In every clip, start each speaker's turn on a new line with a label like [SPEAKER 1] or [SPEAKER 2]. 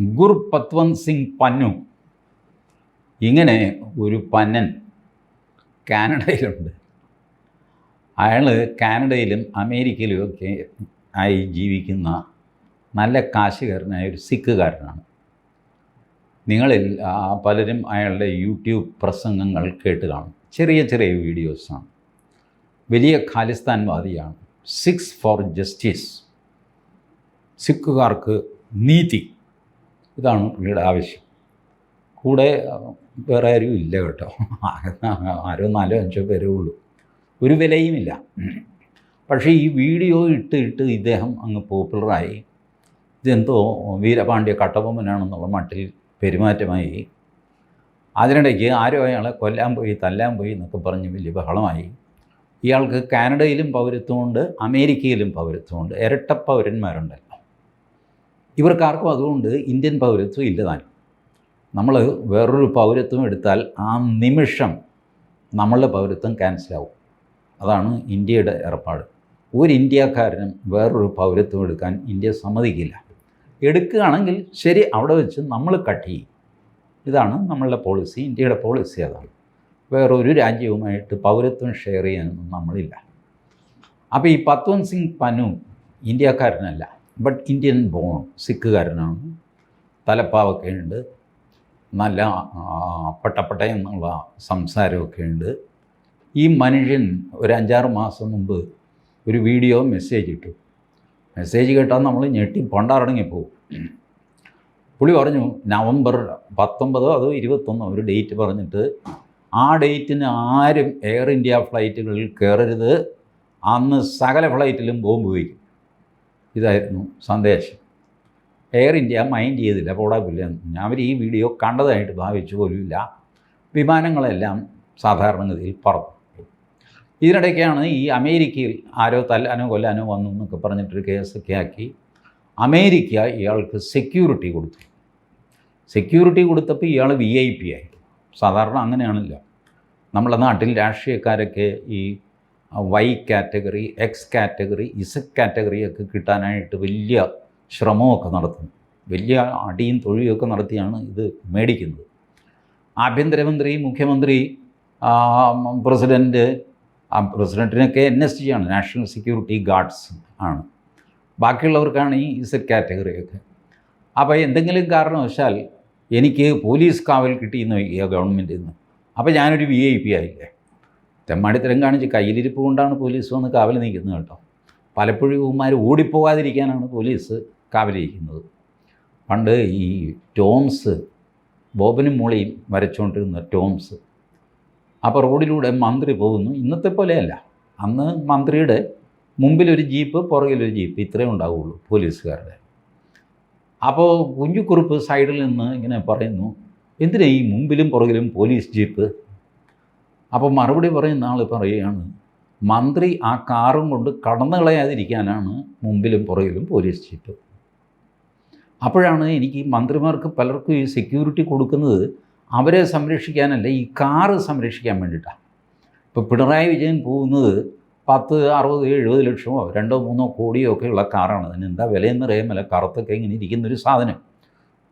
[SPEAKER 1] ഗുർപത്വന്ത് സിംഗ് പന്നു. ഇങ്ങനെ ഒരു പന്നൻ കാനഡയിലുണ്ട്. അയാൾ കാനഡയിലും അമേരിക്കയിലും ഒക്കെ ആയി ജീവിക്കുന്ന നല്ല കാശുകാരനായ ഒരു സിഖുകാരനാണ്. നിങ്ങളിൽ പലരും അയാളുടെ യൂട്യൂബ് പ്രസംഗങ്ങൾ കേട്ട് കാണും. ചെറിയ ചെറിയ വീഡിയോസാണ്. വലിയ ഖാലിസ്ഥാൻവാദിയാണ്. Sikhs for Justice. സിഖുകാർക്ക് നീതി. ഇതാണ് പുള്ളിയുടെ ആവശ്യം. കൂടെ വേറെ ആരും ഇല്ല കേട്ടോ. ആരോ നാലോ അഞ്ചോ പേരേ ഉള്ളൂ. ഒരു വിലയുമില്ല പക്ഷേ ഈ വീഡിയോ ഇട്ട് ഇട്ട് ഇദ്ദേഹം അങ്ങ് പോപ്പുലറായി. ഇതെന്തോ വീരപാണ്ഡ്യ കട്ടബൊമ്മനാണെന്നുള്ള മട്ടിൽ പെരുമാറ്റമായി. അതിനിടയ്ക്ക് ആരോ അയാളെ കൊല്ലാൻ പോയി തല്ലാൻ പോയി എന്നൊക്കെ പറഞ്ഞ് വലിയ ബഹളമായി. ഇയാൾക്ക് കാനഡയിലും പൗരത്വമുണ്ട് അമേരിക്കയിലും പൗരത്വമുണ്ട്. ഇരട്ട പൗരന്മാരുണ്ടല്ലോ. ഇവർക്കാർക്കും അതുകൊണ്ട് ഇന്ത്യൻ പൗരത്വം ഇല്ലതാനും നമ്മൾ വേറൊരു പൗരത്വം എടുത്താൽ ആ നിമിഷം നമ്മളുടെ പൗരത്വം ക്യാൻസലാവും. അതാണ് ഇന്ത്യയുടെ ഏർപ്പാട്. ഒരു ഇന്ത്യക്കാരനും വേറൊരു പൗരത്വം എടുക്കാൻ ഇന്ത്യ സമ്മതിക്കില്ല. എടുക്കുകയാണെങ്കിൽ ശരി അവിടെ വെച്ച് നമ്മൾ കട്ട് ചെയ്യും. ഇതാണ് നമ്മളുടെ പോളിസി ഇന്ത്യയുടെ പോളിസി അതാണ്. വേറൊരു രാജ്യവുമായിട്ട് പൗരത്വം ഷെയർ ചെയ്യാനൊന്നും നമ്മളില്ല. അപ്പോൾ ഈ പത്വന്ത് സിംഗ് പനു ഇന്ത്യക്കാരനല്ല. ബട്ട് ഇന്ത്യൻ ബോൺ സിഖുകാരനാണ് തലപ്പാവൊക്കെ ഉണ്ട് നല്ല പട്ടപ്പട്ട എന്നുള്ള സംസാരമൊക്കെ ഉണ്ട് ഈ മനുഷ്യൻ ഒരു അഞ്ചാറ് മാസം മുമ്പ് ഒരു വീഡിയോ മെസ്സേജ് ഇട്ടു. മെസ്സേജ് കേട്ടാൽ നമ്മൾ ഞെട്ടി പണ്ടാറടങ്ങി പുളി പറഞ്ഞു നവംബർ പത്തൊമ്പതോ അതോ ഇരുപത്തൊന്നോ ഒരു ഡേറ്റ് പറഞ്ഞിട്ട് ആ ഡേറ്റിന് ആരും എയർ ഇന്ത്യ ഫ്ലൈറ്റുകളിൽ കയറരുത്. അന്ന് സകല ഫ്ലൈറ്റിലും ബോംബ് വയ്ക്കും ഇതായിരുന്നു സന്ദേശം. എയർ ഇന്ത്യ മൈൻഡ് ചെയ്തില്ല പോടാപ്പില്ല ഞാൻ അവർ ഈ വീഡിയോ കണ്ടതായിട്ട് ഭാവിച്ചു പോലുമില്ല. വിമാനങ്ങളെല്ലാം സാധാരണഗതിയിൽ പറന്നു. ഇതിനിടയ്ക്കാണ് ഈ അമേരിക്കയിൽ ആരോ തല്ലാനോ കൊല്ലാനോ വന്നു എന്നൊക്കെ പറഞ്ഞിട്ടൊരു കേസൊക്കെ ആക്കി. അമേരിക്ക ഇയാൾക്ക് സെക്യൂരിറ്റി കൊടുത്തു. സെക്യൂരിറ്റി കൊടുത്തപ്പോൾ ഇയാൾ വി ഐ പി ആയി. സാധാരണ അങ്ങനെയാണല്ലോ. നമ്മുടെ നാട്ടിൽ രാഷ്ട്രീയക്കാരൊക്കെ ഈ Y category X category Z category ഒക്കെ കിട്ടാനായിട്ട് വലിയ ശ്രമമൊക്കെ നടത്തുന്നു. വലിയ അടിയും തൊഴിയൊക്കെ നടത്തിയാണ് ഇത് മേടിക്കുന്നത്. ആഭ്യന്തരമന്ത്രി മുഖ്യമന്ത്രി പ്രസിഡന്റ് പ്രസിഡന്റിനൊക്കെ എൻ എസ് ജി ആണ്. നാഷണൽ സെക്യൂരിറ്റി ഗാർഡ്സ് ആണ്. ബാക്കിയുള്ളവർക്കാണ് ഈ ഇസഡ് കാറ്റഗറിയൊക്കെ അപ്പോൾ എന്തെങ്കിലും കാരണവശാൽ എനിക്ക് പോലീസ് കാവൽ കിട്ടിയെന്ന് വയ്ക്കുക ഗവൺമെന്റിൽ നിന്ന് അപ്പോൾ ഞാനൊരു വി ഐ പി ആയില്ലേ? തെമ്മാടിത്തരം കാണിച്ച് കയ്യിലിരിപ്പ് കൊണ്ടാണ് പോലീസ് വന്ന് കാവൽ നിൽക്കുന്നത് കേട്ടോ. പലപ്പോഴും ഇവന്മാർ ഓടിപ്പോകാതിരിക്കാനാണ് പോലീസ് കാവലിരിക്കുന്നത് പണ്ട് ഈ ടോംസ് ബോബനും മൂളയും വരച്ചുകൊണ്ടിരുന്ന ടോംസ് അപ്പോൾ റോഡിലൂടെ മന്ത്രി പോകുന്നു. ഇന്നത്തെ പോലെയല്ല. അന്ന് മന്ത്രിയുടെ മുമ്പിലൊരു ജീപ്പ് പുറകിലൊരു ജീപ്പ് ഇത്രയേ ഉണ്ടാവുള്ളൂ പോലീസുകാരുടെ. അപ്പോൾ കുഞ്ഞുക്കുറുപ്പ് സൈഡിൽ നിന്ന് ഇങ്ങനെ പറയുന്നു എന്തിനാ ഈ മുമ്പിലും പുറകിലും പോലീസ് ജീപ്പ് അപ്പോൾ മറുപടി പറയുന്ന ആൾ പറയുകയാണ് മന്ത്രി ആ കാറും കൊണ്ട് കടന്നു കളയാതിരിക്കാനാണ് മുമ്പിലും പുറകിലും പോലീസ് ജീപ്പ് അപ്പോഴാണ് എനിക്ക് മന്ത്രിമാർക്ക് പലർക്കും ഈ സെക്യൂരിറ്റി കൊടുക്കുന്നത് അവരെ സംരക്ഷിക്കാനല്ല ഈ കാറ് സംരക്ഷിക്കാൻ വേണ്ടിയിട്ടാണ് ഇപ്പോൾ പിണറായി വിജയൻ പോകുന്നത് പത്ത് അറുപത് എഴുപത് ലക്ഷമോ രണ്ടോ മൂന്നോ കോടിയോ ഉള്ള കാറാണ്. അതിന് എന്താ വിലയെന്ന് അറിയാമല്ല കറുത്തൊക്കെ ഇങ്ങനെ ഇരിക്കുന്നൊരു സാധനം.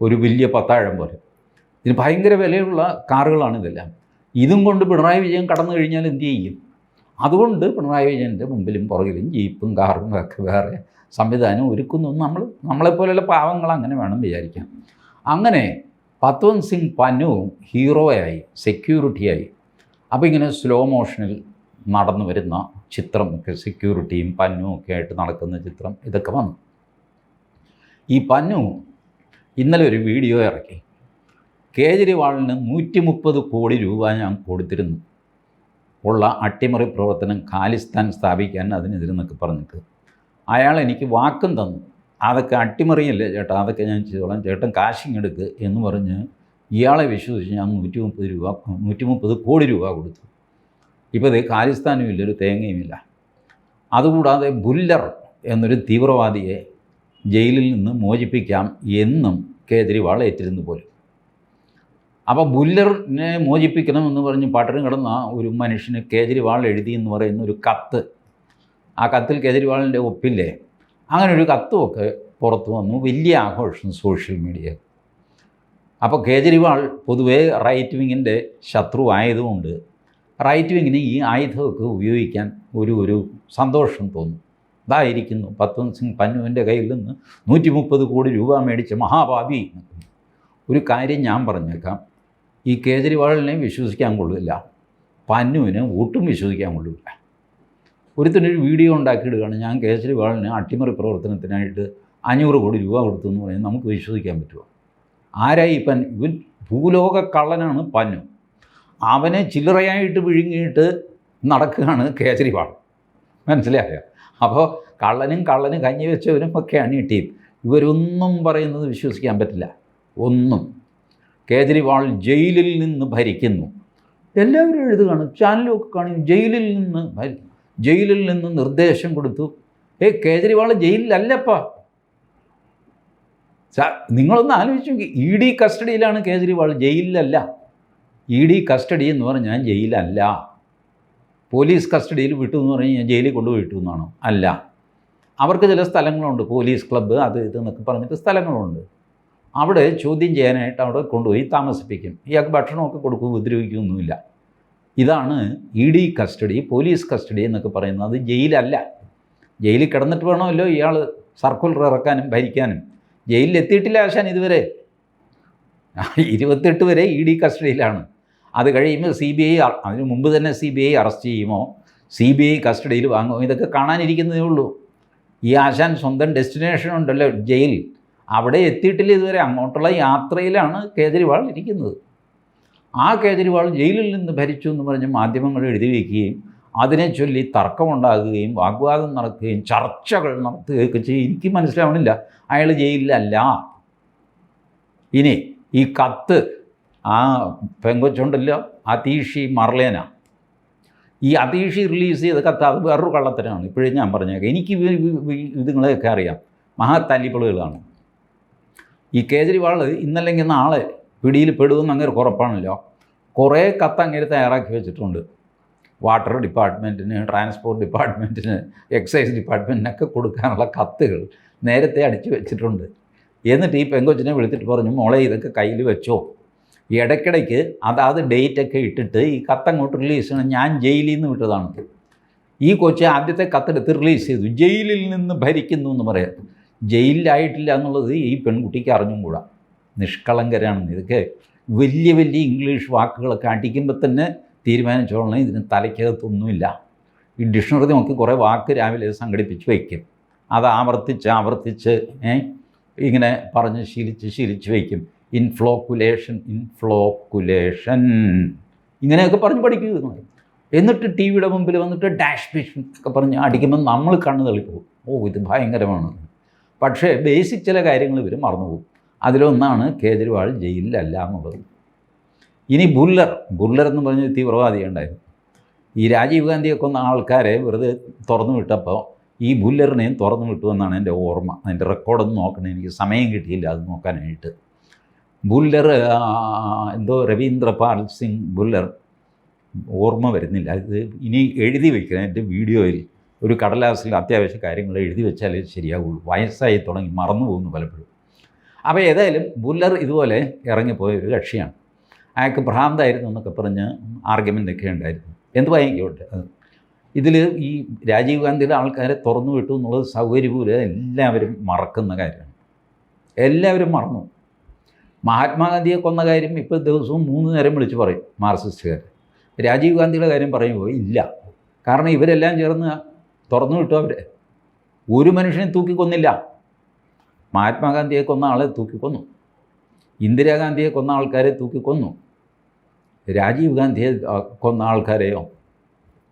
[SPEAKER 1] ഒരു വലിയ പത്താഴം പോലെ. ഇതിന് ഭയങ്കര വിലയുള്ള കാറുകളാണ് ഇതെല്ലാം. ഇതും കൊണ്ട് പിണറായി വിജയൻ കടന്നു കഴിഞ്ഞാൽ എന്ത് ചെയ്യും? അതുകൊണ്ട് പിണറായി വിജയന്റെ മുമ്പിലും പുറകിലും ജീപ്പും കാറും ഒക്കെ വേറെ സംവിധാനം ഒരുക്കുന്നു നമ്മൾ നമ്മളെപ്പോലെയുള്ള പാവങ്ങൾ അങ്ങനെ വേണം വിചാരിക്കാം അങ്ങനെ പത്വന്ത് സിംഗ് പന്നു ഹീറോയായി സെക്യൂരിറ്റിയായി. അപ്പോൾ ഇങ്ങനെ സ്ലോ മോഷനിൽ നടന്നു വരുന്ന ചിത്രം സെക്യൂരിറ്റിയും പന്നും ഒക്കെ ആയിട്ട് നടക്കുന്ന ചിത്രം ഇതൊക്കെ വന്നു. ഈ പന്നു ഇന്നലെ ഒരു വീഡിയോ ഇറക്കി. കേജ്രിവാളിന് നൂറ്റി മുപ്പത് കോടി രൂപ ഞാൻ കൊടുത്തിരുന്നു. ഉള്ള അട്ടിമറി പ്രവർത്തനം ഖാലിസ്ഥാൻ സ്ഥാപിക്കാൻ അതിനെതിരെന്നൊക്കെ പറഞ്ഞിട്ട്. അയാൾ എനിക്ക് വാക്കും തന്നു. അതൊക്കെ അട്ടിമറിയല്ലേ ചേട്ടാ? അതൊക്കെ ഞാൻ ചെയ്തോളാം. ചേട്ടൻ കാശിങ് എടുക്ക് എന്ന് പറഞ്ഞ് ഇയാളെ വിശ്വസിച്ച് ഞാൻ നൂറ്റി മുപ്പത് രൂപ നൂറ്റി മുപ്പത് കോടി രൂപ കൊടുത്തു. ഇപ്പോൾ ഇത് ഖാലിസ്ഥാനും ഇല്ല ഒരു തേങ്ങയുമില്ല അതുകൂടാതെ ബുല്ലർ എന്നൊരു തീവ്രവാദിയെ ജയിലിൽ നിന്ന് മോചിപ്പിക്കാം എന്നും കേജ്രിവാൾ ഏറ്റിരുന്നു പോലും. അപ്പോൾ ബുല്ലറിനെ മോചിപ്പിക്കണമെന്ന് പറഞ്ഞ് പട്ടണം കിടന്ന ഒരു മനുഷ്യന് കേജ്രിവാൾ എഴുതി എന്ന് പറയുന്ന ഒരു കത്ത്. ആ കത്തിൽ കേജ്രിവാളിന്റെ ഒപ്പില്ലേ? അങ്ങനെ ഒരു കത്തുമൊക്കെ പുറത്തു വന്നു. വലിയ ആഘോഷം സോഷ്യൽ മീഡിയ. അപ്പോൾ കേജ്രിവാൾ പൊതുവേ റൈറ്റ് വിങ്ങിന്റെ ശത്രു ആയതുകൊണ്ട് റൈറ്റ് വിങ്ങിന് ഈ ആയുധമൊക്കെ ഉപയോഗിക്കാൻ ഒരു ഒരു സന്തോഷം തോന്നും. ഇതായിരിക്കുന്നു പത്വന്ത് സിംഗ് പന്നുവിന്റെ കയ്യിൽ നിന്ന് നൂറ്റി മുപ്പത് കോടി രൂപ മേടിച്ച മഹാഭാവി ഒരു കാര്യം ഞാൻ പറഞ്ഞേക്കാം. ഈ കേജ്രിവാളിനെയും വിശ്വസിക്കാൻ കൊള്ളില്ല. പന്നുവിനെ ഒട്ടും വിശ്വസിക്കാൻ കൊള്ളില്ല. ഒരുത്തിനൊരു വീഡിയോ ഉണ്ടാക്കിയിടുകയാണ് ഞാൻ കേജ്രിവാളിന് അട്ടിമറി പ്രവർത്തനത്തിനായിട്ട് അഞ്ഞൂറ് കോടി രൂപ കൊടുത്തു എന്ന് പറയുന്നത് നമുക്ക് വിശ്വസിക്കാൻ പറ്റുമോ? ആരായി ഇപ്പം ഇവൻ ഭൂലോക കള്ളനാണ് പന്നു. അവനെ ചില്ലറയായിട്ട് വിഴുങ്ങിയിട്ട് നടക്കുകയാണ് കേജ്രിവാൾ. മനസ്സിലായോ? അപ്പോൾ കള്ളനും കള്ളനും കഞ്ഞി വെച്ചവരും ഒക്കെയാണ് ഈ ടീം. ഇവരൊന്നും പറയുന്നത് വിശ്വസിക്കാൻ പറ്റില്ല. ഒന്നും. കേജ്രിവാൾ ജയിലിൽ നിന്ന് ഭരിക്കുന്നു. എല്ലാവരും എഴുതുകയാണ് ചാനലൊക്കെ കാണും ജയിലിൽ നിന്ന് ജയിലിൽ നിന്ന് നിർദ്ദേശം കൊടുത്തു. ഏ കേജ്രിവാൾ ജയിലിലല്ലപ്പാ. നിങ്ങളൊന്ന് ആലോചിച്ചു ഇ ഡി കസ്റ്റഡിയിലാണ് കേജ്രിവാൾ ജയിലിലല്ല. ഇ ഡി കസ്റ്റഡി എന്ന് പറഞ്ഞാൽ ജയിലല്ല. പോലീസ് കസ്റ്റഡിയിൽ വിട്ടു എന്ന് പറഞ്ഞാൽ കഴിഞ്ഞാൽ ജയിലിൽ കൊണ്ടുപോയിട്ടു എന്നാണോ. അല്ല. അവർക്ക് ചില സ്ഥലങ്ങളുണ്ട് പോലീസ് ക്ലബ്ബ് അത് ഇത് എന്നൊക്കെ പറഞ്ഞിട്ട് സ്ഥലങ്ങളുണ്ട്. അവിടെ ചോദ്യം ചെയ്യാനായിട്ട് അവിടെ കൊണ്ടുപോയി താമസിപ്പിക്കും. ഇയാൾക്ക് ഭക്ഷണമൊക്കെ കൊടുക്കും ഉപദ്രവിക്കുകയൊന്നുമില്ല ഇതാണ് E D custody police custody എന്നൊക്കെ പറയുന്നത്. അത് ജയിലല്ല. ജയിലിൽ കിടന്നിട്ട് വേണമല്ലോ ഇയാൾ സർക്കുലർ ഇറക്കാനും ഭരിക്കാനും. ജയിലിൽ എത്തിയിട്ടില്ല ആശാൻ ഇതുവരെ. ഇരുപത്തെട്ട് വരെ ഇ ഡി കസ്റ്റഡിയിലാണ്. അത് കഴിയുമ്പോൾ സി ബി ഐ അതിന് മുമ്പ് തന്നെ സി ബി ഐ അറസ്റ്റ് ചെയ്യുമോ? സി ബി ഐ കസ്റ്റഡിയിൽ വാങ്ങുമോ? ഇതൊക്കെ കാണാനിരിക്കുന്നതേ ഉള്ളൂ. ഈ ആശാൻ സ്വന്തം ഡെസ്റ്റിനേഷൻ ഉണ്ടല്ലോ ജയിൽ. അവിടെ എത്തിയിട്ടില്ല ഇതുവരെ. അങ്ങോട്ടുള്ള യാത്രയിലാണ് കേജ്രിവാൾ ഇരിക്കുന്നത്. ആ കേജ്രിവാൾ ജയിലിൽ നിന്ന് ഭരിച്ചു എന്ന് പറഞ്ഞ് മാധ്യമങ്ങൾ എഴുതി വയ്ക്കുകയും അതിനെ ചൊല്ലി തർക്കമുണ്ടാകുകയും വാഗ്വാദം നടക്കുകയും ചർച്ചകൾ നടത്തുകയൊക്കെ ചെയ്യും. എനിക്ക് മനസ്സിലാവണില്ല. അയാൾ ജയിലിലല്ല. ഇനി ഈ കത്ത് ആ പെങ്കൊച്ചുണ്ടല്ലോ അതീഷി മർലേന. ഈ അതീഷി റിലീസ് ചെയ്ത കത്ത് അത് വേറൊരു കള്ളത്തരമാണ്. ഇപ്പോഴേ ഞാൻ പറഞ്ഞേക്കാം. എനിക്ക് ഇതുങ്ങളെയൊക്കെ അറിയാം. മഹാത്തല്ലിപ്പളുകളാണ് ഈ കേജ്രിവാൾ ഇന്നല്ലെങ്കിൽ നാളെ പിടിയിൽ പെടുമെന്ന് അങ്ങനെ ഉറപ്പാണല്ലോ കുറേ കത്ത് അങ്ങനെ തയ്യാറാക്കി വെച്ചിട്ടുണ്ട്. വാട്ടർ ഡിപ്പാർട്ട്മെന്റിന് ട്രാൻസ്പോർട്ട് ഡിപ്പാർട്ട്മെന്റിന് എക്സൈസ് ഡിപ്പാർട്ട്മെന്റിനൊക്കെ കൊടുക്കാനുള്ള കത്തുകൾ നേരത്തെ അടിച്ചു വെച്ചിട്ടുണ്ട്. എന്നിട്ട് ഈ പെങ്കൊച്ചിനെ വിളിച്ചിട്ട് പറഞ്ഞു മോളെ ഇതൊക്കെ കയ്യിൽ വെച്ചോ. ഇടയ്ക്കിടയ്ക്ക് അതാത് ഡേറ്റൊക്കെ ഇട്ടിട്ട് ഈ കത്തങ്ങോട്ട് റിലീസ് ചെയ്യണം. ഞാൻ ജയിലിൽ നിന്ന് വിട്ടതാണ്. ഈ കൊച്ചി ആദ്യത്തെ കത്തെടുത്ത് റിലീസ് ചെയ്തു. ജയിലിൽ നിന്ന് ഭരിക്കുന്നു എന്ന് പറയാം. ജയിലിലായിട്ടില്ല എന്നുള്ളത് ഈ പെൺകുട്ടിക്ക് അറിഞ്ഞും കൂടാ. നിഷ്കളങ്കരാണെന്ന്. ഇതൊക്കെ വലിയ വലിയ ഇംഗ്ലീഷ് വാക്കുകളൊക്കെ അടിക്കുമ്പോൾ തന്നെ തീരുമാനിച്ചോളണം ഇതിന് തലയ്ക്കകത്തൊന്നുമില്ല. ഈ ഡിക്ഷണറി നോക്കി കുറേ വാക്ക് രാവിലെ സംഘടിപ്പിച്ച് വയ്ക്കും. അത് ആവർത്തിച്ച് ആവർത്തിച്ച് ഇങ്ങനെ പറഞ്ഞ് ശീലിച്ച് ശീലിച്ച് വയ്ക്കും. ഇൻഫ്ലോക്കുലേഷൻ ഇൻഫ്ലോക്കുലേഷൻ. ഇങ്ങനെയൊക്കെ പറഞ്ഞ് പഠിക്കുക എന്നിട്ട് ടി വിയുടെ മുമ്പിൽ വന്നിട്ട് ഡാഷ് ബിഷ് ഒക്കെ പറഞ്ഞ് അടിക്കുമ്പോൾ നമ്മൾ കണ്ണ് തള്ളിപ്പോകും. ഓ ഇത് ഭയങ്കരമാണ്. പക്ഷേ ബേസിക് ചില കാര്യങ്ങൾ ഇവർ മറന്നുപോകും. അതിലൊന്നാണ് കേജ്രിവാൾ ജയിലിലല്ല എന്നുള്ളത്. ഇനി ബുല്ലർ ബുല്ലർ എന്ന് പറഞ്ഞ തീവ്രവാദി ഉണ്ടായിരുന്നു. ഈ രാജീവ് ഗാന്ധിയെ കൊന്ന ആൾക്കാരെ വെറുതെ തുറന്നു വിട്ടപ്പോൾ ഈ ബുല്ലറിനെയും തുറന്നു വിട്ടു എന്നാണ് എന്റെ ഓർമ്മ. അതിന്റെ റെക്കോർഡൊന്നും നോക്കണം എനിക്ക് സമയം കിട്ടിയില്ല അത് നോക്കാനായിട്ട്. ബുല്ലർ എന്തോ രവീന്ദ്രപാൽ സിംഗ് ബുല്ലർ ഓർമ്മ വരുന്നില്ല. ഇത് ഇനി എഴുതി വയ്ക്കണം എന്റെ വീഡിയോയിൽ. ഒരു കടലാസിൽ അത്യാവശ്യ കാര്യങ്ങൾ എഴുതി വെച്ചാലേ ശരിയാവുള്ളൂ. വയസ്സായി തുടങ്ങി മറന്നു പോകുന്നു പലപ്പോഴും. അപ്പോൾ ഏതായാലും ബുല്ലർ ഇതുപോലെ ഇറങ്ങിപ്പോയ ഒരു കക്ഷിയാണ്. അയാൾക്ക് ഭ്രാന്തായിരുന്നു എന്നൊക്കെ പറഞ്ഞ് ആർഗ്യുമെന്റൊക്കെ ഉണ്ടായിരുന്നു. എന്ത് വാങ്ങിക്കോട്ടെ ഇതിൽ ഈ രാജീവ് ഗാന്ധിയുടെ ആൾക്കാരെ തുറന്നു വിട്ടു എന്നുള്ളത് സൗകര്യപൂരം എല്ലാവരും മറക്കുന്ന കാര്യമാണ്. എല്ലാവരും മറന്നു. മഹാത്മാഗാന്ധിയെ കൊന്ന കാര്യം ഇപ്പോൾ ദിവസവും മൂന്ന് നേരം വിളിച്ച് പറയും മാർക്സിസ്റ്റുകാർ രാജീവ് ഗാന്ധിയുടെ കാര്യം പറയുമ്പോൾ ഇല്ല. കാരണം ഇവരെല്ലാം ചേർന്ന് തുറന്നു വിട്ടു അവരെ. ഒരു മനുഷ്യനെ തൂക്കിക്കൊന്നില്ല. മഹാത്മാഗാന്ധിയെ കൊന്ന ആളെ തൂക്കിക്കൊന്നു. ഇന്ദിരാഗാന്ധിയെ കൊന്ന ആൾക്കാരെ തൂക്കിക്കൊന്നു. രാജീവ് ഗാന്ധിയെ കൊന്ന ആൾക്കാരെയോ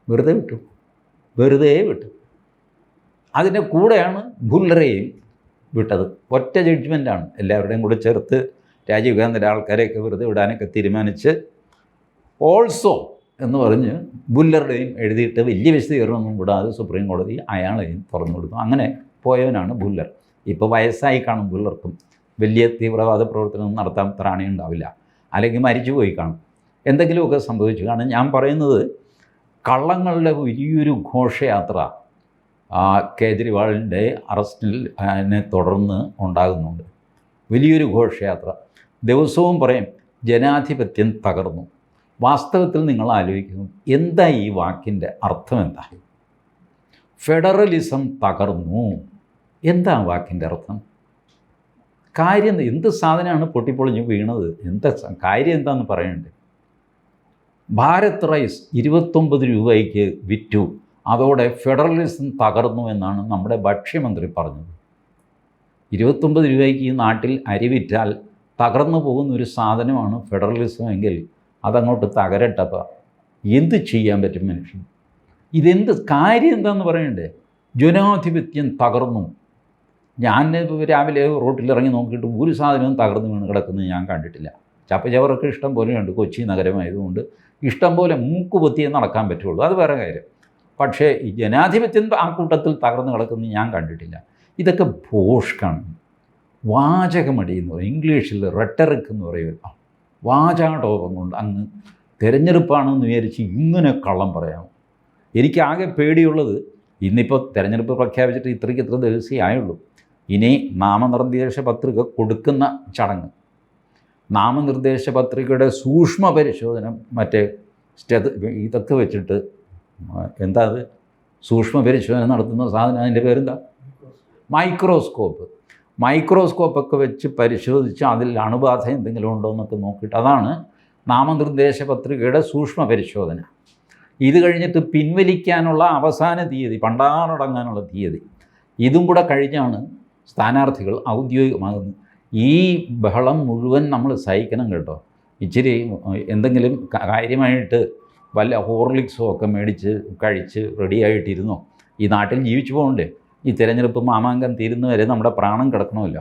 [SPEAKER 1] വെറുതെ വിട്ടു. വെറുതെ വിട്ടു. അതിന്റെ കൂടെയാണ് ഭുല്ലറയും വിട്ടത്. ഒറ്റ ജഡ്ജ്മെന്റാണ് എല്ലാവരുടെയും കൂടെ ചേർത്ത് രാജീവ് ഗാന്ധിയുടെ ആൾക്കാരെയൊക്കെ വെറുതെ വിടാനൊക്കെ തീരുമാനിച്ച്. ഓൾസോ എന്ന് പറഞ്ഞ് ബുല്ലറുടെയും എഴുതിയിട്ട് വലിയ വിശദീകരണമൊന്നും കൂടാതെ സുപ്രീം കോടതി അയാളെയും തുറന്നു കൊടുത്തു. അങ്ങനെ പോയവനാണ് ബുല്ലർ. ഇപ്പോൾ വയസ്സായി കാണും ബുല്ലർക്കും. വലിയ തീവ്രവാദ പ്രവർത്തനം നടത്താൻ ത്രാണി ഉണ്ടാവില്ല. അല്ലെങ്കിൽ മരിച്ചു പോയി കാണും. എന്തെങ്കിലുമൊക്കെ സംഭവിച്ചു. കാരണം ഞാൻ പറയുന്നത് കള്ളങ്ങളുടെ വലിയൊരു ഘോഷയാത്ര കേജ്രിവാളിന്റെ അറസ്റ്റിനെ തുടർന്ന് ഉണ്ടാകുന്നുണ്ട്. വലിയൊരു ഘോഷയാത്ര. ദിവസവും പറയും ജനാധിപത്യം തകർന്നു. വാസ്തവത്തിൽ നിങ്ങൾ ആലോചിക്കുന്നു എന്താ ഈ വാക്കിന്റെ അർത്ഥം എന്താ? ഫെഡറലിസം തകർന്നു. എന്താ വാക്കിന്റെ അർത്ഥം? കാര്യം എന്ത് സാധനമാണ് പൊട്ടിപ്പൊളിഞ്ഞ് വീണത്? എന്താ കാര്യം എന്താണെന്ന് പറയണ്ടേ? ഭാരത് റൈസ് ഇരുപത്തൊമ്പത് രൂപയ്ക്ക് വിറ്റു. അതോടെ ഫെഡറലിസം തകർന്നു എന്നാണ് നമ്മുടെ ഭക്ഷ്യമന്ത്രി പറഞ്ഞത്. ഇരുപത്തൊമ്പത് രൂപയ്ക്ക് ഈ നാട്ടിൽ അരി വിറ്റാൽ തകർന്നു പോകുന്ന ഒരു സാധനമാണ് ഫെഡറലിസം എങ്കിൽ അതങ്ങോട്ട് തകരട്ടപ്പോൾ എന്ത് ചെയ്യാൻ പറ്റും മനുഷ്യൻ? ഇതെന്ത് കാര്യം എന്താണെന്ന് പറയണ്ടേ? ജനാധിപത്യം തകർന്നു. ഞാൻ രാവിലെ റോട്ടിലിറങ്ങി നോക്കിയിട്ട് ഒരു സാധനവും തകർന്നു വീണ് കിടക്കുന്നത് ഞാൻ കണ്ടിട്ടില്ല. ചപ്പചവറൊക്കെ ഇഷ്ടം പോലെയുണ്ട് കൊച്ചി നഗരമായതുകൊണ്ട്. ഇഷ്ടം പോലെ മൂക്ക് നടക്കാൻ പറ്റുള്ളൂ. അത് വേറെ കാര്യം. പക്ഷേ ഈ ജനാധിപത്യം ആ കൂട്ടത്തിൽ തകർന്നു കിടക്കുന്നത് ഞാൻ കണ്ടിട്ടില്ല. ഇതൊക്കെ ഭോഷ്കാണ്. വാചകമടി എന്ന് പറയും. ഇംഗ്ലീഷിൽ റെട്ടറിക് എന്ന് പറയുമല്ലോ വാചാടോപം കൊണ്ട് അങ്ങ് തിരഞ്ഞെടുപ്പാണെന്ന് വിചാരിച്ച് ഇങ്ങനെ കള്ളം പറയാം. എനിക്കാകെ പേടിയുള്ളത് ഇന്നിപ്പോൾ തിരഞ്ഞെടുപ്പ് പ്രഖ്യാപിച്ചിട്ട് ഇത്രയ്ക്ക് ഇത്ര ദിവസമേ ആയുള്ളൂ. ഇനി നാമനിർദ്ദേശ പത്രിക കൊടുക്കുന്ന ചടങ്ങ്. നാമനിർദ്ദേശ പത്രികയുടെ സൂക്ഷ്മ പരിശോധന മറ്റേ സ്റ്റെത് ഇതൊക്കെ വെച്ചിട്ട് എന്താ അത്? സൂക്ഷ്മ പരിശോധന നടത്തുന്ന സാധനം അതിന്റെ പേരെന്താ? മൈക്രോസ്കോപ്പ്. മൈക്രോസ്കോപ്പൊക്കെ വെച്ച് പരിശോധിച്ച് അതിൽ അണുബാധ എന്തെങ്കിലും ഉണ്ടോ എന്നൊക്കെ നോക്കിയിട്ട് അതാണ് നാമനിർദ്ദേശ പത്രികയുടെ സൂക്ഷ്മ പരിശോധന ഇത് കഴിഞ്ഞിട്ട് പിൻവലിക്കാനുള്ള അവസാന തീയതി പണ്ടാറടങ്ങാനുള്ള തീയതി. ഇതും കൂടെ കഴിഞ്ഞാണ് സ്ഥാനാർത്ഥികൾ ഔദ്യോഗികമാകുന്നത്. ഈ ബഹളം മുഴുവൻ നമ്മൾ സഹിക്കണം കേട്ടോ. ഇച്ചിരി എന്തെങ്കിലും കാര്യമായിട്ട് വല്ല ഹോർലിക്സോ ഒക്കെ മേടിച്ച് കഴിച്ച് റെഡിയായിട്ടിരുന്നോ ഈ നാട്ടിൽ ജീവിച്ചു പോകണ്ടേ? ഈ തിരഞ്ഞെടുപ്പ് മാമാങ്കം തീരുന്ന വരെ നമ്മുടെ പ്രാണം കിടക്കണമില്ല.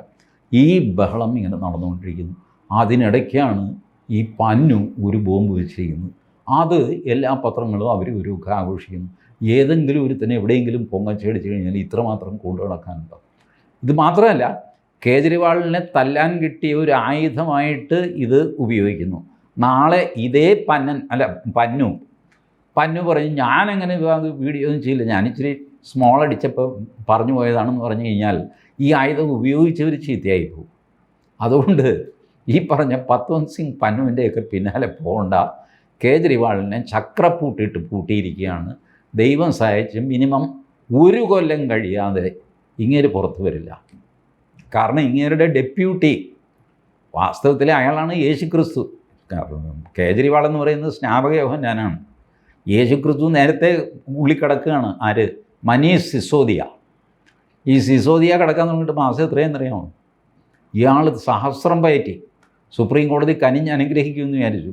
[SPEAKER 1] ഈ ബഹളം ഇങ്ങനെ നടന്നുകൊണ്ടിരിക്കുന്നു. അതിനിടയ്ക്കാണ് ഈ പന്നു ഒരു ബോംബ് വെച്ചിരിക്കുന്നത് അത് എല്ലാ പത്രങ്ങളും അവർ ഒരു ആഘോഷിക്കുന്നു. ഏതെങ്കിലും ഒരു തന്നെ എവിടെയെങ്കിലും പൊങ്ങച്ചടിച്ചു കഴിഞ്ഞാൽ ഇത്രമാത്രം കൊണ്ടു നടക്കാനുണ്ടോ? ഇത് മാത്രമല്ല കേജ്രിവാളിനെ തല്ലാൻ കിട്ടിയ ഒരു ആയുധമായിട്ട് ഇത് ഉപയോഗിക്കുന്നു. നാളെ ഇതേ പന്നൻ അല്ല പന്നു. പന്നു പറഞ്ഞ് ഞാനങ്ങനെ വീഡിയോ ഒന്നും ചെയ്യില്ല. ഞാൻ ഇച്ചിരി സ്മോൾ അടിച്ചപ്പോൾ പറഞ്ഞു പോയതാണെന്ന് പറഞ്ഞു കഴിഞ്ഞാൽ ഈ ആയുധം ഉപയോഗിച്ചവർ ചീത്തയായി പോകും. അതുകൊണ്ട് ഈ പറഞ്ഞ പത്വന്ത് സിംഗ് പന്നുവിന്റെയൊക്കെ പിന്നാലെ പോകണ്ട. കേജ്രിവാളിനെ ചക്രപ്പൂട്ടിട്ട് പൂട്ടിയിരിക്കുകയാണ്. ദൈവം സഹായിച്ച് മിനിമം ഒരു കൊല്ലം കഴിയാതെ ഇങ്ങേര് പുറത്തു വരില്ല. കാരണം ഇങ്ങേരുടെ ഡെപ്യൂട്ടി വാസ്തവത്തിൽ അയാളാണ് യേശു ക്രിസ്തു കേജ്രിവാൾ എന്ന് പറയുന്നത് സ്നാപകയോഹം ഞാനാണ്. യേശു ക്രിസ്തു നേരത്തെ ഉള്ളിക്കിടക്കുകയാണ് ആര്? മനീഷ് സിസോദിയ. ഈ സിസോദിയ കിടക്കാൻ തുടങ്ങിയിട്ട് മാസം എത്രയും അറിയാമോ? ഇയാൾ സഹസ്രം പയറ്റി. സുപ്രീം കോടതി കനിഞ്ഞ് അനുഗ്രഹിക്കുമെന്ന് വിചാരിച്ചു.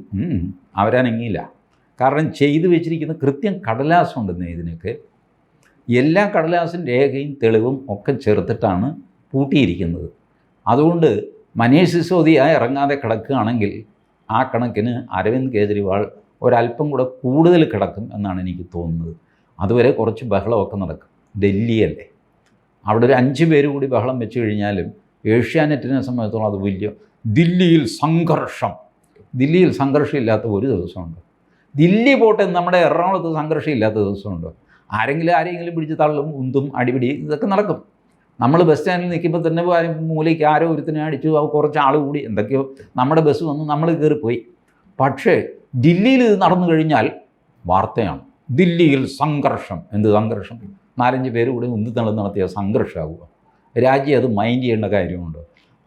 [SPEAKER 1] അവരനങ്ങിയില്ല. കാരണം ചെയ്തു വെച്ചിരിക്കുന്ന കൃത്യം കടലാസുണ്ടെന്ന് ഇതിനൊക്കെ. എല്ലാ കടലാസും രേഖയും തെളിവും ഒക്കെ ചേർത്തിട്ടാണ് പൂട്ടിയിരിക്കുന്നത്. അതുകൊണ്ട് മനീഷ് സിസോദിയ ഇറങ്ങാതെ കിടക്കുകയാണെങ്കിൽ ആ കണക്കിന് അരവിന്ദ് കേജ്രിവാൾ ഒരല്പം കൂടെ കൂടുതൽ കിടക്കും എന്നാണ് എനിക്ക് തോന്നുന്നത്. അതുവരെ കുറച്ച് ബഹളമൊക്കെ നടക്കും. ഡൽഹിയല്ലേ? അവിടെ ഒരു അഞ്ച് പേര് കൂടി ബഹളം വെച്ച് കഴിഞ്ഞാലും ഏഷ്യാനെറ്റിനെ സംബന്ധിച്ചോളം അത് വലിയ ദില്ലിയിൽ സംഘർഷം. ദില്ലിയിൽ സംഘർഷമില്ലാത്ത ഒരു ദിവസമുണ്ട്. ദില്ലി പോട്ടെ നമ്മുടെ എറണാകുളത്ത് സംഘർഷമില്ലാത്ത ദിവസമുണ്ട്. ആരെങ്കിലും ആരെങ്കിലും പിടിച്ച് തള്ളും ഉന്തും അടിപിടി ഇതൊക്കെ നടക്കും. നമ്മൾ ബസ് സ്റ്റാൻഡിൽ നിൽക്കുമ്പോൾ തന്നെ മൂലയ്ക്ക് ആരോ ഒരുത്തിനെ അടിച്ചു കുറച്ച് ആൾ കൂടി എന്തൊക്കെയോ നമ്മുടെ ബസ് വന്ന് നമ്മൾ കയറിപ്പോയി. പക്ഷേ ദില്ലിയിൽ ഇത് നടന്നു കഴിഞ്ഞാൽ വാർത്തയാണ്. ദില്ലിയിൽ സംഘർഷം. എന്ത് സംഘർഷം? നാലഞ്ച് പേര് കൂടി ഉന്തിത്തള്ളം നടത്തിയ സംഘർഷമാവുക രാജ്യം അത് മൈൻഡ് ചെയ്യേണ്ട കാര്യമുണ്ട്.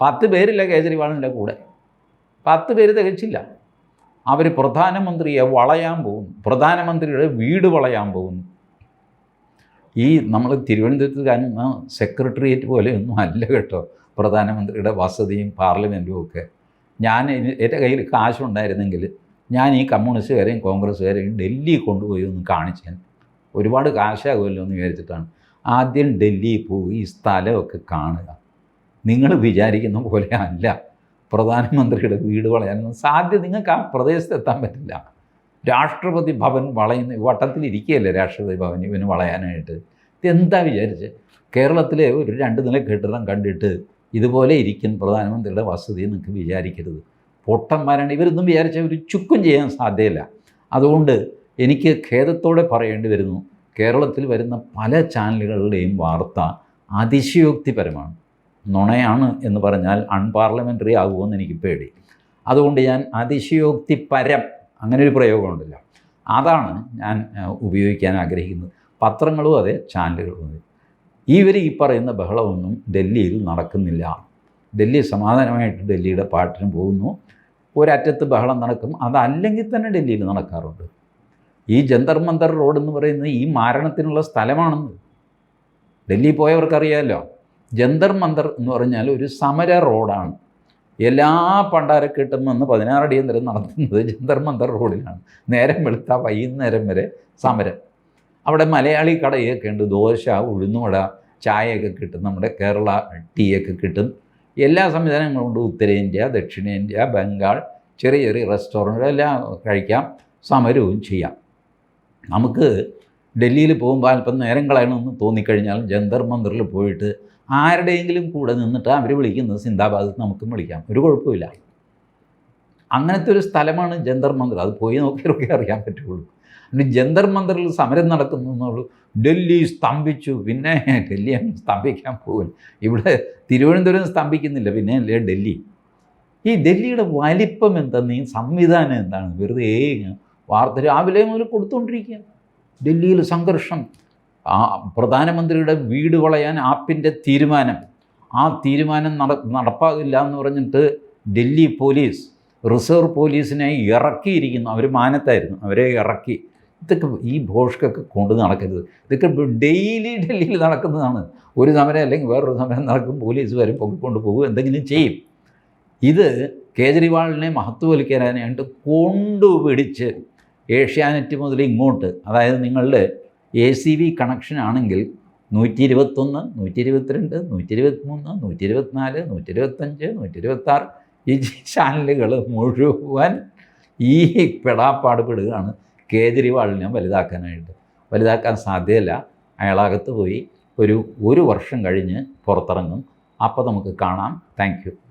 [SPEAKER 1] പത്ത് പേരില്ല കേജ്രിവാളിന്റെ കൂടെ. പത്ത് പേര് തികച്ചില്ല. അവർ പ്രധാനമന്ത്രിയെ വളയാൻ പോകുന്നു. പ്രധാനമന്ത്രിയുടെ വീട് വളയാൻ പോകുന്നു. ഈ നമ്മൾ തിരുവനന്തപുരത്ത് കാണുന്ന സെക്രട്ടേറിയറ്റ് പോലെയൊന്നും അല്ല കേട്ടോ. പ്രധാനമന്ത്രിയുടെ വസതിയും പാർലമെന്റും ഒക്കെ. ഞാൻ എന്റെ കയ്യിൽ കാശുണ്ടായിരുന്നെങ്കിൽ ഞാൻ ഈ കമ്മ്യൂണിസ്റ്റുകാരെയും കോൺഗ്രസ്സുകാരെയും ഡൽഹി കൊണ്ടുപോയി ഒന്ന് കാണിച്ചാൽ ഒരുപാട് കാശാകുമല്ലോ എന്ന് വിചാരിച്ചിട്ടാണ് ആദ്യം ഡൽഹിയിൽ പോയി ഈ സ്ഥലമൊക്കെ കാണുക. നിങ്ങൾ വിചാരിക്കുന്ന പോലെ അല്ല. പ്രധാനമന്ത്രിയുടെ വീട് വളയാനൊന്നും സാധ്യത നിങ്ങൾക്ക് ആ പ്രദേശത്ത് എത്താൻ പറ്റില്ല. രാഷ്ട്രപതി ഭവൻ വളയുന്ന വട്ടത്തിലിരിക്കുകയല്ലേ രാഷ്ട്രപതി ഭവൻ ഇവന് വളയാനായിട്ട്? ഇതെന്താ വിചാരിച്ച്? കേരളത്തിലെ ഒരു രണ്ട് നില കെട്ടിടം കണ്ടിട്ട് ഇതുപോലെ ഇരിക്കും പ്രധാനമന്ത്രിയുടെ വസതി എന്നൊക്കെ വിചാരിക്കരുത്. പൊട്ടന്മാരാണ്. ഇവരൊന്നും വിചാരിച്ച ഒരു ചുക്കും ചെയ്യാൻ സാധ്യതയില്ല. അതുകൊണ്ട് എനിക്ക് ഖേദത്തോടെ പറയേണ്ടി വരുന്നു. കേരളത്തിൽ വരുന്ന പല ചാനലുകളുടെയും വാർത്ത അതിശയോക്തിപരമാണ്. നുണയാണ് എന്ന് പറഞ്ഞാൽ അൺപാർലമെന്ററി ആകുമെന്ന് എനിക്ക് പേടി. അതുകൊണ്ട് ഞാൻ അതിശയോക്തിപരം അങ്ങനെ ഒരു പ്രയോഗമുണ്ടല്ലോ അതാണ് ഞാൻ ഉപയോഗിക്കാൻ ആഗ്രഹിക്കുന്നത്. പത്രങ്ങളും അതെ ചാനലുകളും അതെ. ഇവർ ഈ പറയുന്ന ബഹളമൊന്നും ഡൽഹിയിൽ നടക്കുന്നില്ല. ഡൽഹി സമാധാനമായിട്ട് ഡൽഹിയുടെ പാട്ടിന് പോകുന്നു. ഒരറ്റത്ത് ബഹളം നടക്കും. അതല്ലെങ്കിൽ തന്നെ ഡൽഹിയിൽ നടക്കാറുണ്ട്. ഈ ജന്തർ മന്തർ റോഡ് എന്ന് പറയുന്നത് ഈ മാരണത്തിനുള്ള സ്ഥലമാണെന്ന്. ഡൽഹി പോയവർക്കറിയാമല്ലോ ജന്തർ മന്തർ എന്ന് പറഞ്ഞാൽ ഒരു സമര റോഡാണ്. എല്ലാ പണ്ടാരക്കെട്ടും വന്ന് പതിനാറടിയന്തരം നടത്തുന്നത് ജന്തർ മന്തർ റോഡിലാണ്. നേരം വെളുത്ത വൈകുന്നേരം വരെ സമരം. അവിടെ മലയാളി കടയൊക്കെ ഉണ്ട്. ദോശ ഉഴുന്നുവട ചായയൊക്കെ കിട്ടും. നമ്മുടെ കേരള ടീയൊക്കെ കിട്ടും. എല്ലാ സംവിധാനങ്ങളും ഉണ്ട്. ഉത്തരേന്ത്യ ദക്ഷിണേന്ത്യ ബംഗാൾ ചെറിയ ചെറിയ റെസ്റ്റോറന്റ് എല്ലാം കഴിക്കാം. സമരവും ചെയ്യാം. നമുക്ക് ഡൽഹിയിൽ പോകുമ്പോൾ അല്പം നേരം കളയണമെന്ന് തോന്നിക്കഴിഞ്ഞാൽ ജന്തർ മന്ദിറിൽ പോയിട്ട് ആരുടെയെങ്കിലും കൂടെ നിന്നിട്ട് അവർ വിളിക്കുന്നത് സിന്ദാബാദ് നമുക്കും വിളിക്കാം. ഒരു കുഴപ്പമില്ല അങ്ങനത്തെ ഒരു സ്ഥലമാണ് ജന്തർ മന്ദിർ. അത് പോയി നോക്കിയൊക്കെ അറിയാൻ പറ്റുള്ളൂ. എന്നിട്ട് ജന്തർ മന്ദറിൽ സമരം നടക്കുന്നു എന്നുള്ളൂ. ഡൽഹി സ്തംഭിച്ചു. പിന്നെ ഡൽഹി സ്തംഭിക്കാൻ പോകും ഇവിടെ തിരുവനന്തപുരം സ്തംഭിക്കുന്നില്ല. പിന്നെ അല്ലേ ഡൽഹി? ഈ ഡൽഹിയുടെ വലിപ്പം എന്താണ് ഈ സംവിധാനം എന്താണ്? വെറുതെ വാർത്ത രാവിലെ മുതൽ കൊടുത്തുകൊണ്ടിരിക്കുക. ഡൽഹിയിൽ സംഘർഷം. ആ പ്രധാനമന്ത്രിയുടെ വീട് വളയാൻ ആപ്പിന്റെ തീരുമാനം. ആ തീരുമാനം നട നടപ്പാകില്ല എന്ന് പറഞ്ഞിട്ട് ഡൽഹി പോലീസ് റിസർവ് പോലീസിനെ ഇറക്കിയിരിക്കുന്നു. അവർ മാനത്തായിരുന്നു. അവരെ ഇറക്കി. ഇതൊക്കെ ഈ ഭോഷ്കൊക്കെ കൊണ്ട് നടക്കരുത്. ഇതൊക്കെ ഡെയിലി ഡൽഹിയിൽ നടക്കുന്നതാണ്. ഒരു സമരം അല്ലെങ്കിൽ വേറൊരു സമരം നടക്കും പോലീസ് വരും പൊക്കിക്കൊണ്ട് പോകും എന്തെങ്കിലും ചെയ്യും. ഇത് കേജ്രിവാളിനെ മഹത്വവൽക്കരിക്കാനായിട്ട് കൊണ്ടുപിടിച്ച് ഏഷ്യാനെറ്റ് മുതൽ ഇങ്ങോട്ട് അതായത് നിങ്ങളുടെ എ സി വി കണക്ഷൻ ആണെങ്കിൽ നൂറ്റി ഇരുപത്തൊന്ന് നൂറ്റി ഇരുപത്തിരണ്ട് നൂറ്റി ഇരുപത്തിമൂന്ന് നൂറ്റി ഇരുപത്തിനാല് നൂറ്റി ഇരുപത്തഞ്ച് നൂറ്റി ഇരുപത്താറ് ഈ ചാനലുകൾ മുഴുവൻ ഈ പെടാപ്പാട് പെടുകയാണ്. കേജ്രിവാളിനെ വലുതാക്കാനായിട്ട്. വലുതാക്കാൻ സാധ്യതയില്ല. അയാളകത്ത് പോയി ഒരു ഒരു വർഷം കഴിഞ്ഞ് പുറത്തിറങ്ങും. അപ്പോൾ നമുക്ക് കാണാം. താങ്ക്